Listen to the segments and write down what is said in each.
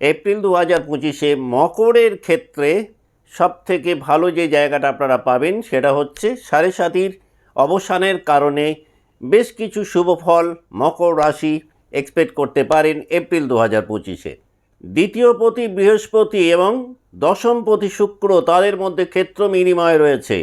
April দু হাজার পঁচিশে মকরের ক্ষেত্রে সবথেকে ভালো যে জায়গাটা আপনারা পাবেন সেটা হচ্ছে সাড়ে সাতির অবসানের কারণে বেশ কিছু শুভ ফল মকর রাশি এক্সপেক্ট করতে পারেন এপ্রিল দু হাজার পঁচিশে। দ্বিতীয় পতি বৃহস্পতি এবং দশম পতি শুক্র তাদের মধ্যে ক্ষেত্র বিনিময় রয়েছে।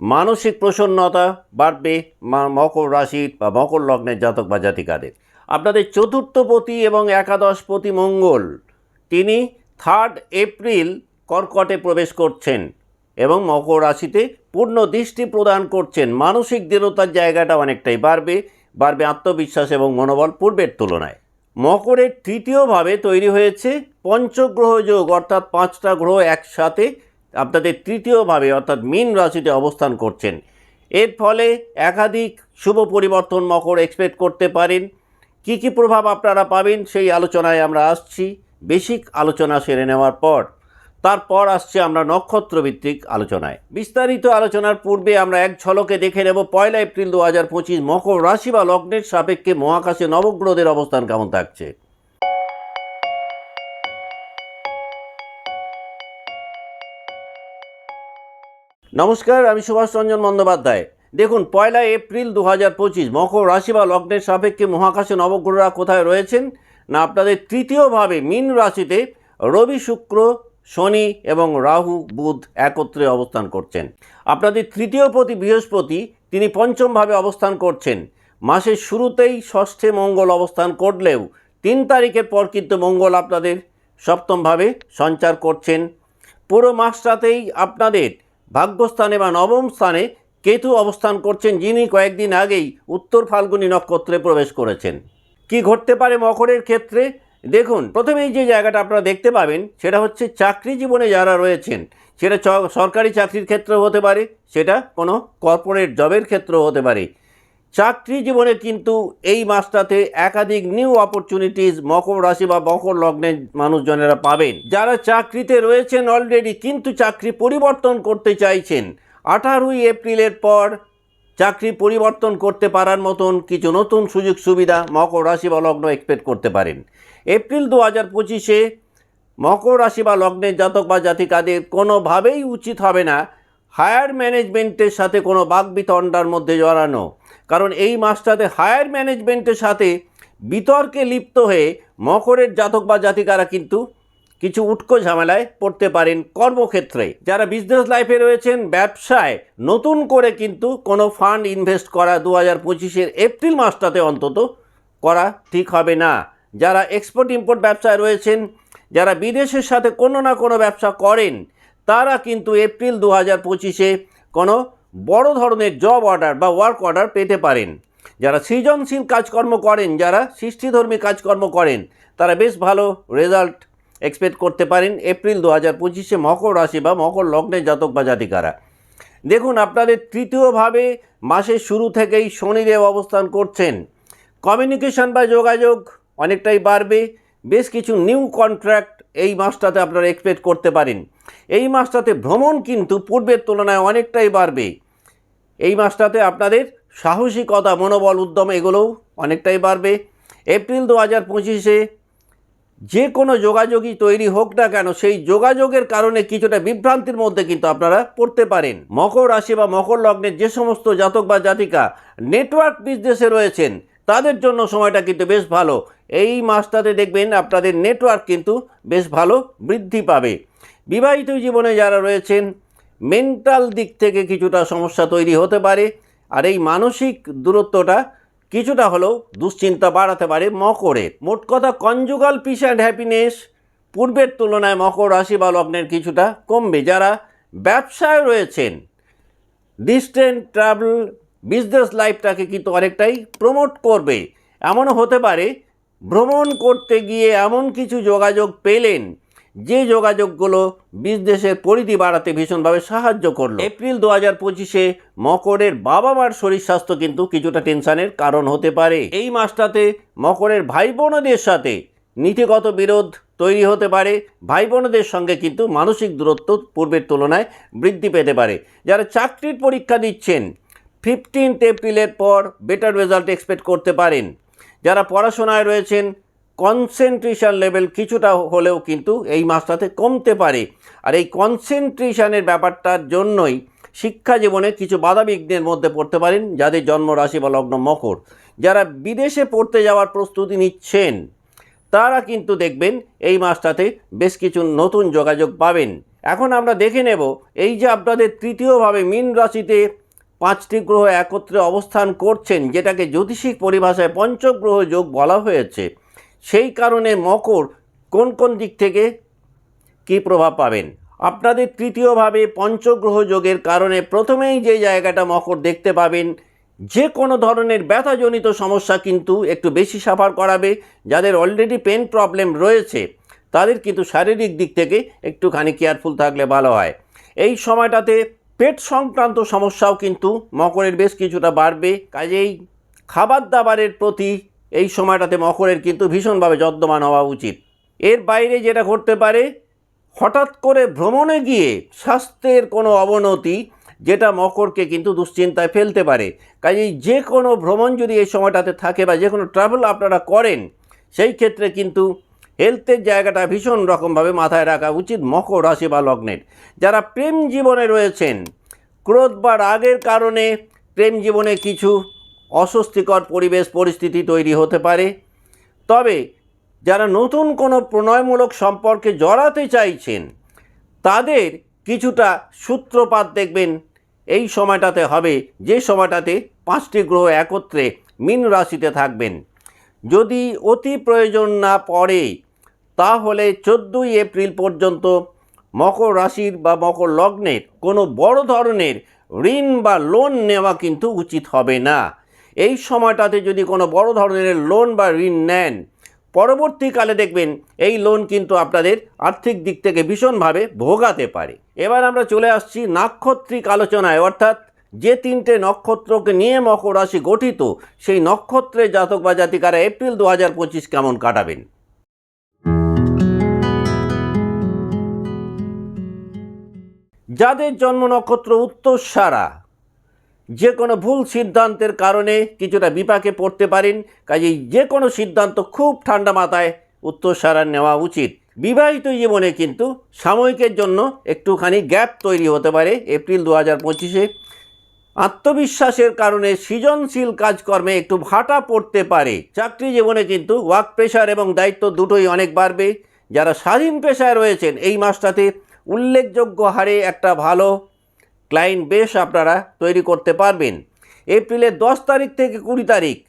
মানসিক প্রসন্নতা বাড়বে মকর রাশির বা মকর লগ্নের জাতক বা জাতিকাদের। আপনাদের চতুর্থ পতি এবং একাদশ পতি মঙ্গল। তিনি থার্ড এপ্রিল কর্কটে প্রবেশ করছেন এবং মকর রাশিতে পূর্ণ দৃষ্টি প্রদান করছেন। মানসিক দৃঢ়তার জায়গাটা অনেকটাই বাড়বে বাড়বে আত্মবিশ্বাস এবং মনোবল পূর্বের তুলনায়। মকরের তৃতীয়ভাবে তৈরি হয়েছে পঞ্চগ্রহ যোগ, অর্থাৎ পাঁচটা গ্রহ একসাথে আপনাদের তৃতীয়ভাবে অর্থাৎ মীন রাশিতে অবস্থান করছেন। এর ফলে একাধিক শুভ পরিবর্তন মকর এক্সপেক্ট করতে পারেন। কি কি প্রভাব আপনারা পাবেন সেই আলোচনায় আমরা আসছি। বেসিক আলোচনা সেরে নেওয়ার পর, তারপর আসছে আমরা নক্ষত্রভিত্তিক আলোচনায়। বিস্তারিত আলোচনার পূর্বে আমরা এক ঝলকে দেখে নেব পয়লা এপ্রিল দু হাজার পঁচিশ মকর রাশি বা লগ্নের সাপেক্ষে মহাকাশে নবগ্রহদের অবস্থান কেমন থাকছে। নমস্কার, আমি সুভাষ রঞ্জন বন্দ্যোপাধ্যায়। দেখুন, পয়লা এপ্রিল দু হাজার পঁচিশ মকর রাশি বা লগ্নের সাপেক্ষে মহাকাশে নবগ্রহরা কোথায় রয়েছেন? না আপনাদের তৃতীয়ভাবে মীন রাশিতে রবি শুক্র, শনি এবং রাহু বুধ একত্রে অবস্থান করছেন। আপনাদের তৃতীয় প্রতি বৃহস্পতি তিনি পঞ্চমভাবে অবস্থান করছেন। মাসের শুরুতেই ষষ্ঠে মঙ্গল অবস্থান করলেও তিন তারিখের পর কিন্তু মঙ্গল আপনাদের সপ্তমভাবে সঞ্চার করছেন। পুরো মাসটাতেই আপনাদের ভাগ্যস্থানে বা নবম স্থানে কেতু অবস্থান করছেন, যিনি কয়েকদিন আগেই উত্তর ফাল্গুনী নক্ষত্রে প্রবেশ করেছেন। কি ঘটতে পারে মকরের ক্ষেত্রে? দেখুন, প্রথমেই যে জায়গাটা আপনারা দেখতে পাবেন, সেটা হচ্ছে চাকরি জীবনে যারা রয়েছেন, সেটা সরকারি চাকরির ক্ষেত্রে হতে পারে, সেটা কোনো কর্পোরেট জবের ক্ষেত্রেও হতে পারে। চাকরি জীবনে কিন্তু এই মাসটাতে একাধিক নিউ অপরচুনিটিস মকর রাশি বা মকর লগ্নের মানুষজনেরা পাবেন। যারা চাকরিতে রয়েছেন অলরেডি কিন্তু চাকরি পরিবর্তন করতে চাইছেন, আঠারোই এপ্রিলের পর চাকরি পরিবর্তন করতে পারার মতন কিছু নতুন সুযোগ সুবিধা মকর রাশি বা লগ্ন এক্সপেক্ট করতে পারেন। এপ্রিল দু হাজার পঁচিশে মকর রাশি বা লগ্নের জাতক বা জাতিকাদের কোনোভাবেই উচিত হবে না হায়ার ম্যানেজমেন্টের সাথে কোনো বাগবিতণ্ডার মধ্যে জড়ানো। কারণ এই মাসটাতে হায়ার ম্যানেজমেন্টের সাথে বিতর্কে লিপ্ত হয়ে মকরের জাতক বা জাতিকারা কিন্তু কিছু উটকো ঝামেলায় পড়তে পারেন কর্মক্ষেত্রে। যারা বিজনেস লাইফে রয়েছেন, ব্যবসায়, নতুন করে কিন্তু কোনো ফান্ড ইনভেস্ট করা দু হাজার পঁচিশের এপ্রিল মাসটাতে অন্তত করা ঠিক হবে না। যারা এক্সপোর্ট ইম্পোর্ট ব্যবসায় রয়েছেন, যারা বিদেশের সাথে কোনো না কোনো ব্যবসা করেন, তারা কিন্তু এপ্রিল দু হাজার পঁচিশে কোনো বড় ধরনের জব অর্ডার বা ওয়ার্ক অর্ডার পেতে পারেন। যারা সৃজনশীল কাজকর্ম করেন, যারা সৃষ্টিধর্মী কাজকর্ম করেন, তারা বেশ ভালো রেজাল্ট এক্সপেক্ট করতে পারেন এপ্রিল দু হাজার পঁচিশে মকর রাশি বা মকর লগ্নের জাতক বা জাতিকারা। দেখুন, আপনাদের তৃতীয়ভাবে মাসের শুরু থেকেই শনিদেব অবস্থান করছেন। কমিউনিকেশন বা যোগাযোগ অনেকটাই বাড়বে। বেশ কিছু নিউ কন্ট্রাক্ট এই মাসটাতে আপনারা এক্সপেক্ট করতে পারেন। এই মাসটাতে ভ্রমণ কিন্তু পূর্বের তুলনায় অনেকটাই বাড়বে। এই মাসটাতে আপনাদের সাহসিকতা, মনোবল, উদ্যম এগুলোও অনেকটাই বাড়বে। এপ্রিল দু হাজার পঁচিশে যে কোনো যোগাযোগই তৈরি হোক না কেন, সেই যোগাযোগের কারণে কিছুটা বিভ্রান্তির মধ্যে কিন্তু আপনারা পড়তে পারেন। মকর রাশি বা মকর লগ্নের যে সমস্ত জাতক বা জাতিকা নেটওয়ার্ক বিজনেসে রয়েছেন, তাদের জন্য সময়টা কিন্তু বেশ ভালো। এই মাসটাতে দেখবেন আপনাদের নেটওয়ার্ক কিন্তু বেশ ভালো বৃদ্ধি পাবে। বিবাহিত জীবনে যারা রয়েছেন মেন্টাল দিক থেকে কিছুটা সমস্যা তৈরি হতে পারে। আর এই মানসিক দূরত্বটা কিছুটা হলেও দুশ্চিন্তা বাড়াতে পারে মকরের মোট কথা কনজুগাল পিস অ্যান্ড হ্যাপিনেস পূর্বের তুলনায় মকর রাশি বা লগ্নের কিছুটা কমবে। যারা ব্যবসায় রয়েছেন ডিস্টেন্ট ট্রাভেল বিজনেস লাইফটাকে কিন্তু অনেকটাই প্রমোট করবে। এমনও হতে পারে, ভ্রমণ করতে গিয়ে এমন কিছু যোগাযোগ পেলেন যে যোগাযোগগুলো বিজনেসের পরিধি বাড়াতে ভীষণভাবে সাহায্য করল। এপ্রিল দু হাজার পঁচিশে মকরের বাবা মার শরীর স্বাস্থ্য কিন্তু কিছুটা টেনশনের কারণ হতে পারে। এই মাসটাতে মকরের ভাই বোনদের সাথে নীতিগত বিরোধ তৈরি হতে পারে। ভাই বোনদের সঙ্গে কিন্তু মানসিক দূরত্ব পূর্বের তুলনায় বৃদ্ধি পেতে পারে। যারা চাকরির পরীক্ষা দিচ্ছেন ফিফটিন্থ এপ্রিলের পর বেটার রেজাল্ট এক্সপেক্ট করতে পারেন। যারা পড়াশোনায় রয়েছেন কনসেন্ট্রেশন লেভেল কিছুটা হলেও কিন্তু এই মাসটাতে কমতে পারে। আর এই কনসেন্ট্রেশনের ব্যাপারটার জন্যই শিক্ষা জীবনে কিছু বাধাবিঘ্নের মধ্যে পড়তে পারেন, যাদের জন্ম রাশি বা লগ্ন মকর। যারা বিদেশে পড়তে যাওয়ার প্রস্তুতি নিচ্ছেন, তারা কিন্তু দেখবেন এই মাসটাতে বেশ কিছু নতুন যোগাযোগ পাবেন। এখন আমরা দেখে নেব, এই যে আপনাদের তৃতীয়ভাবে মীন রাশিতে পাঁচটি গ্রহ একত্রে অবস্থান করছেন, যেটাকে জ্যোতিষিক পরিভাষায় পঞ্চগ্রহ যোগ বলা হয়েছে। সেই কারণে মকর কোন কোন দিক থেকে কী প্রভাব পাবেন? আপনাদের তৃতীয়ভাবে পঞ্চগ্রহ যোগের কারণে প্রথমেই যে জায়গাটা মকর দেখতে পাবেন, যে কোনো ধরনের ব্যথাজনিত সমস্যা কিন্তু একটু বেশি সাফার করাবে। যাদের অলরেডি পেন প্রবলেম রয়েছে, তাদের কিন্তু শারীরিক দিক থেকে একটুখানি কেয়ারফুল থাকলে ভালো হয়। এই সময়টাতে পেট সংক্রান্ত সমস্যাও কিন্তু মকরের বেশ কিছুটা বাড়বে। কাজেই খাবার দাবারের প্রতি এই সময়টাতে মকরের কিন্তু ভীষণভাবে যত্নবান হওয়া উচিত। এর বাইরে যেটা ঘটতে পারে, হঠাৎ করে ভ্রমণে গিয়ে স্বাস্থ্যের কোনো অবনতি যেটা মকরকে কিন্তু দুশ্চিন্তায় ফেলতে পারে। কাজেই যে কোনো ভ্রমণ যদি এই সময়টাতে থাকে বা যে কোনো ট্রাভেল আপনারা করেন, সেই ক্ষেত্রে কিন্তু হেলথের জায়গাটা ভীষণ রকমভাবে মাথায় রাখা উচিত মকর রাশি বা লগ্নের। যারা প্রেম জীবনে রয়েছেন, ক্রোধ বা রাগের কারণে প্রেম জীবনে কিছু অস্বস্তিকর পরিবেশ পরিস্থিতি তৈরি হতে পারে। তবে যারা নতুন কোনো প্রণয়মূলক সম্পর্কে জড়াতে চাইছেন, তাদের কিছুটা সূত্রপাত দেখবেন। এই সময়টাতে হবে, যে সময়টাতে পাঁচটি গ্রহ একত্রে মীন রাশিতে থাকবেন। যদি অতি প্রয়োজন না পড়ে, তাহলে চোদ্দোই এপ্রিল পর্যন্ত মকর রাশির বা মকর লগ্নের কোনো বড় ধরনের ঋণ বা লোন নেওয়া কিন্তু উচিত হবে না। এই সময়টাতে যদি কোনো বড় ধরনের লোন বা ঋণ নেন, পরবর্তীকালে দেখবেন এই লোন কিন্তু আপনাদের আর্থিক দিক থেকে ভীষণভাবে ভোগাতে পারে। এবার আমরা চলে আসছি নাক্ষত্রিক আলোচনায়। অর্থাৎ যে তিনটে নক্ষত্রকে নিয়ে মকর রাশি গঠিত, সেই নক্ষত্রের জাতক বা জাতিকারা এপ্রিল দু হাজার পঁচিশ কেমন কাটাবেন? যাদের জন্ম নক্ষত্র উত্তরসারা যে কোনো ভুল সিদ্ধান্তের কারণে কিছুটা বিপাকে পড়তে পারেন, কাজেই যে কোনো সিদ্ধান্ত খুব ঠান্ডা মাথায় উত্তরসারা নেওয়া উচিত। বিবাহিত জীবনে কিন্তু সাময়িকের জন্য একটুখানি গ্যাপ তৈরি হতে পারে এপ্রিল দু হাজার পঁচিশে। আত্মবিশ্বাসের কারণে সৃজনশীল কাজকর্মে একটু ভাটা পড়তে পারে। চাকরি জীবনে কিন্তু ওয়ার্ক প্রেশার এবং দায়িত্ব দুটোই অনেক বাড়বে। যারা স্বাধীন পেশায় রয়েছেন, এই মাসটাতে উল্লেখযোগ্য হারে একটা ভালো ক্লায়েন্ট বেশ আপনারা তৈরি করতে পারবেন। এপ্রিলের দশ তারিখ থেকে কুড়ি তারিখ।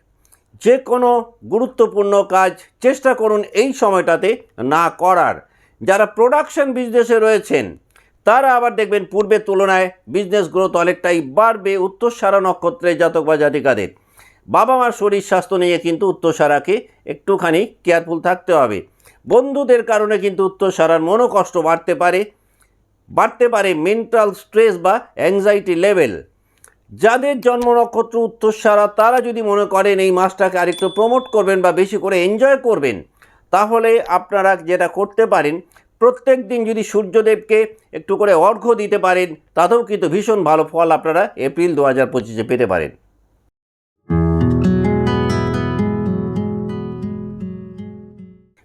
যে কোনো গুরুত্বপূর্ণ কাজ চেষ্টা করুন এই সময়টাতে না করার। যারা প্রোডাকশন বিজনেসে রয়েছেন, তারা আবার দেখবেন পূর্বের তুলনায় বিজনেস গ্রোথ অনেকটাই বাড়বে উত্তরসারা নক্ষত্রের জাতক বা জাতিকাদের। বাবা মার শরীর, স্বাস্থ্য নিয়ে কিন্তু উত্তরসারাকে একটুখানি কেয়ারফুল থাকতে হবে। বন্ধুদের কারণে কিন্তু উত্তরসারার মনোকষ্ট বাড়তে পারে। বাড়তে পারে মেন্টাল স্ট্রেস বা অ্যাংজাইটি লেভেল যাদের জন্ম নক্ষত্র উত্তরসারা, তারা যদি মনে করেন এই মাসটাকে আরেকটু প্রমোট করবেন বা বেশি করে এনজয় করবেন, তাহলে আপনারা যেটা করতে পারেন, প্রত্যেক দিন যদি সূর্যদেবকে একটু করে অর্ঘ্য দিতে পারেন, তাতেও কিন্তু ভীষণ ভালো ফল আপনারা এপ্রিল দু হাজার পঁচিশে পেতে পারেন।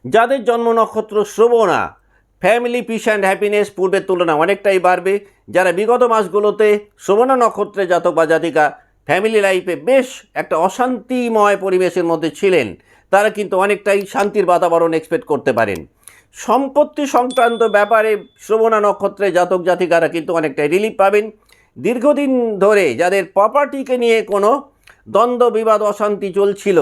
যাদের জন্ম নক্ষত্র Shravana family peace and happiness পূর্বের তুলনায় অনেকটাই বাড়বে। যারা বিগত মাসগুলোতে শ্রবণা নক্ষত্রে জাতক বা জাতিকা ফ্যামিলি লাইফে বেশ একটা অশান্তিময় পরিবেশের মধ্যে ছিলেন, তারা কিন্তু অনেকটাই শান্তির বাতাবরণ এক্সপেক্ট করতে পারেন। সম্পত্তি সংক্রান্ত ব্যাপারে শ্রবণা নক্ষত্রে জাতক জাতিকারা কিন্তু অনেকটাই রিলিফ পাবেন। দীর্ঘদিন ধরে যাদের প্রপার্টিকে নিয়ে কোনো দ্বন্দ্ব, বিবাদ, অশান্তি চলছিল,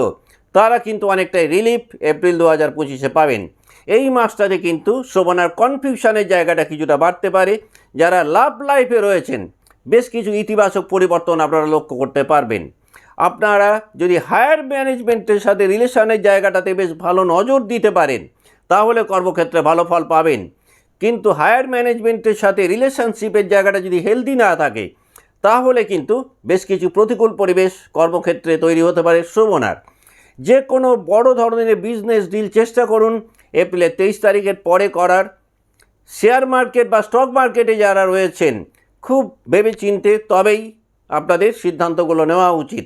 তারা কিন্তু অনেকটাই রিলিফ এপ্রিল দু হাজার পঁচিশে পাবেন। এই মাসটাতে কিন্তু শ্রবণার কনফিউশনের জায়গাটা কিছুটা বাড়তে পারে। যারা লাভ লাইফে রয়েছেন, বেশ কিছু ইতিবাচক পরিবর্তন আপনারা লক্ষ্য করতে পারবেন। আপনারা যদি হায়ার ম্যানেজমেন্টের সাথে রিলেশনের জায়গাটাতে বেশ ভালো নজর দিতে পারেন, তাহলে কর্মক্ষেত্রে ভালো ফল পাবেন। কিন্তু হায়ার ম্যানেজমেন্টের সাথে রিলেশনশিপের জায়গাটা যদি হেলদি না থাকে, তাহলে কিন্তু বেশ কিছু প্রতিকূল পরিবেশ কর্মক্ষেত্রে তৈরি হতে পারে শ্রবণার যে কোনো বড় ধরনের বিজনেস ডিল চেষ্টা করুন এপ্রিলের তেইশ তারিখের পরে করার শেয়ার মার্কেট বা স্টক মার্কেটে যারা রয়েছেন, খুব ভেবে চিনতে তবেই আপনাদের সিদ্ধান্তগুলো নেওয়া উচিত।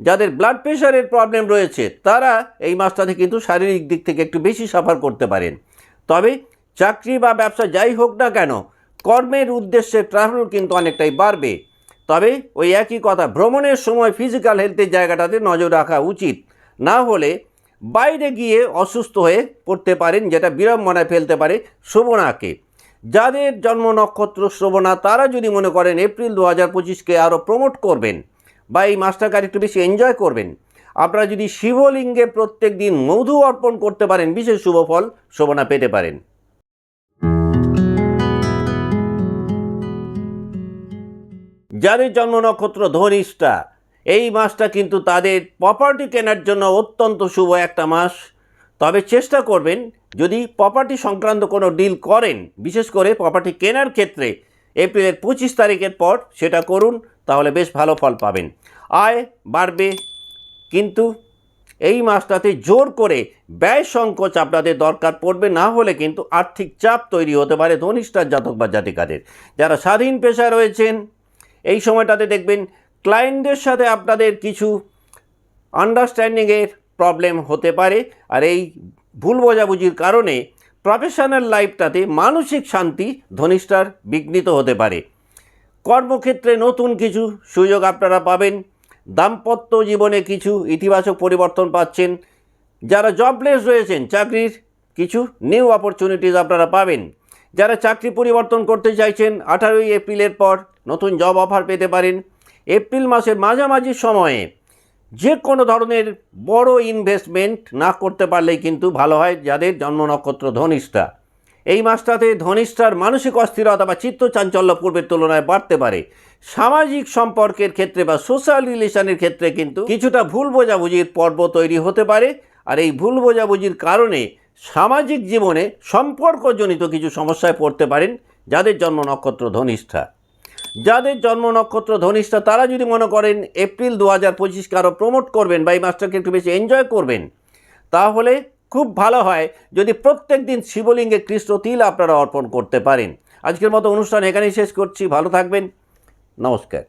যাদের ব্লাড প্রেশারের প্রবলেম রয়েছে, তারা এই মাসটাতে কিন্তু শারীরিক দিক থেকে একটু বেশি সাফার করতে পারেন। তবে চাকরি বা ব্যবসা যাই হোক না কেন, কর্মের উদ্দেশ্যে ট্রাভেল কিন্তু অনেকটাই বাড়বে। তবে ওই একই কথা, ভ্রমণের সময় ফিজিক্যাল হেলথের জায়গাটাতে নজর রাখা উচিত। না হলে বাইরে গিয়ে অসুস্থ হয়ে পড়তে পারেন, যেটা বিড়ম্বনায় ফেলতে পারে শোভনাকে যাদের জন্ম নক্ষত্র শ্রবণা, তারা যদি মনে করেন এপ্রিল দু হাজার পঁচিশকে আরও প্রমোট করবেন বা এই মাসটাকে একটু বেশি এনজয় করবেন, আপনারা যদি শিবলিঙ্গে প্রত্যেক দিন মধু অর্পণ করতে পারেন, বিশেষ শুভ ফল শোভনা পেতে পারেন। যাদের জন্ম নক্ষত্র ধনিষ্ঠা এই মাসটা কিন্তু তাদের প্রপার্টি কেনার জন্য অত্যন্ত শুভ একটা মাস। তবে চেষ্টা করবেন, যদি প্রপার্টি সংক্রান্ত কোনো ডিল করেন, বিশেষ করে প্রপার্টি কেনার ক্ষেত্রে এপ্রিলের পঁচিশ তারিখের পর সেটা করুন, তাহলে বেশ ভালো ফল পাবেন। আয় বাড়বে, কিন্তু এই মাসটাতে জোর করে ব্যয় সংকোচ আপনাদের দরকার পড়বে, না হলে কিন্তু আর্থিক চাপ তৈরি হতে পারে ধনিষ্ঠার জাতক বা জাতিকাদের। যারা স্বাধীন পেশায় রয়েছেন, এই সময়টাতে দেখবেন ক্লায়েন্টদের সাথে আপনাদের কিছু আন্ডারস্ট্যান্ডিংয়ের প্রবলেম হতে পারে। আর এই ভুল বোঝাবুঝির কারণে প্রফেশনাল লাইফটাতে মানসিক শান্তি ধনিষ্ঠার বিঘ্নিত হতে পারে। কর্মক্ষেত্রে নতুন কিছু সুযোগ আপনারা পাবেন। দাম্পত্য জীবনে কিছু ইতিবাচক পরিবর্তন পাচ্ছেন। যারা জবলেস রয়েছেন, চাকরির কিছু নিউ অপরচুনিটিস আপনারা পাবেন। যারা চাকরি পরিবর্তন করতে চাইছেন, আঠারোই এপ্রিলের পর নতুন জব অফার পেতে পারেন। এপ্রিল মাসের মাঝামাঝি সময়ে যে কোনো ধরনের বড় ইনভেস্টমেন্ট না করতে পারলেই কিন্তু ভালো হয় যাদের জন্ম নক্ষত্র ধনিষ্ঠা। এই মাসটাতে ধনিষ্ঠার মানসিক অস্থিরতা বা চিত্ত চাঞ্চল্য পূর্বের তুলনায় বাড়তে পারে। সামাজিক সম্পর্কের ক্ষেত্রে বা সোশ্যাল রিলেশনের ক্ষেত্রে কিন্তু কিছুটা ভুল বোঝাবুঝির পর্ব তৈরি হতে পারে। আর এই ভুল বোঝাবুঝির কারণে সামাজিক জীবনে সম্পর্কজনিত কিছু সমস্যায় পড়তে পারেন যাদের জন্ম নক্ষত্র ধনিষ্ঠা। যাদের জন্ম নক্ষত্র ধনিষ্ঠা, তারা যদি মনে করেন এপ্রিল দু হাজার পঁচিশকে আরও প্রমোট করবেন বা এই মাসটাকে একটু বেশি এনজয় করবেন, তাহলে খুব ভালো হয় যদি প্রত্যেক দিন শিবলিঙ্গে কৃষ্ণ তিল আপনারা অর্পণ করতে পারেন। আজকের মতো অনুষ্ঠান এখানেই শেষ করছি, ভালো থাকবেন, নমস্কার।